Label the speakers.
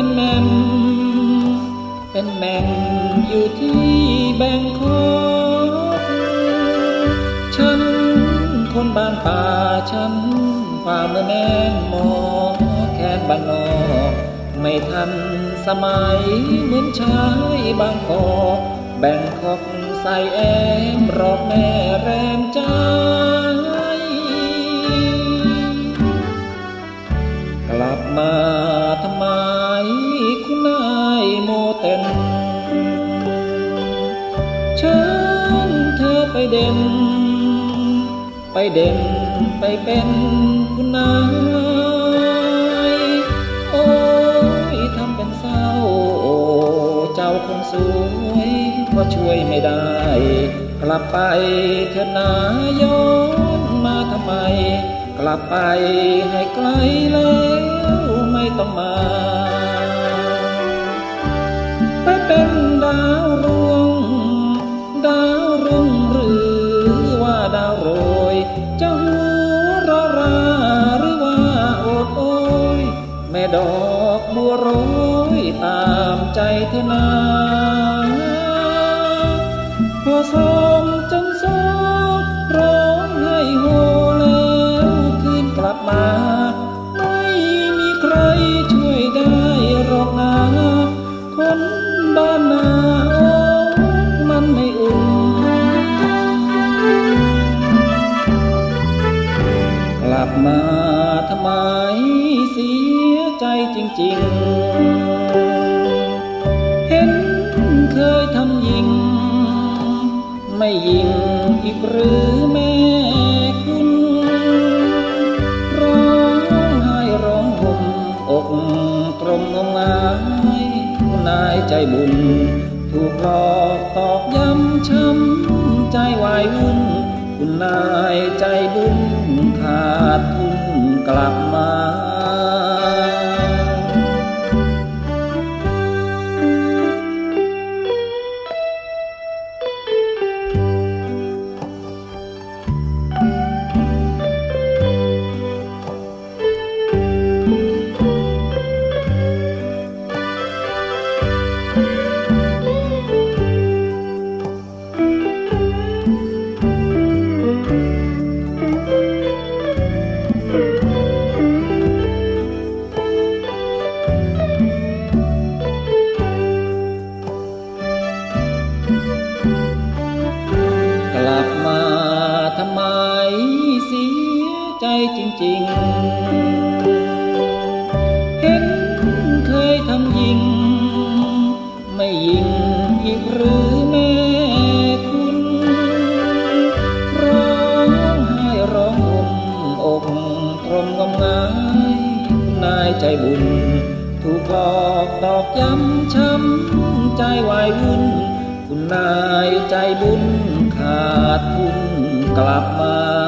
Speaker 1: เป็นแมมเป็นแมมอยู่ที่แบงคอกฉันคนบ้านป่าฉันฝ่าเมื่อแมงมอแค่บ้านนอกไม่ทันสมัยเหมือนชายบางกอกแบงคอกใส่แอมรอบแม่ เธอไปเด่น ไปเด่นไปเป็นคุณนายโอ้ยทำเป็นเศร้า เจ้าคนสวยก็ช่วยไม่ได้ กลับไปเถอะนาย้อนมาทำไม กลับไปให้ไกลแล้วไม่ต้องมา จะหัวรอราหรือว่าโอดโอยแม่ดอกบัวโรยตามใจเธอนา บมาทำไมเสียใจจริง ๆ เห็นเคยทำยิง ไม่ยิงอีกหรือแม่คุณร้องไห้ร้องห่มอกตรงงมงายคุณนายใจบุญ ถูกหลอกตอกย้ำช้ำใจวายวุ่นคุณนายใจบุญ ขาดทุนกลับมา มาทำไมเสียใจจริง ๆ เห็นเคยทำยิง ไม่ยิงอีกหรือแม่คุณ ร้องไห้ร้องห่มอกตรมงมงายคุณนายใจบุญ ถูกหลอกตอกย้ำช้ำใจวายวุ่นคุณนายใจบุญ saat pun kelapa.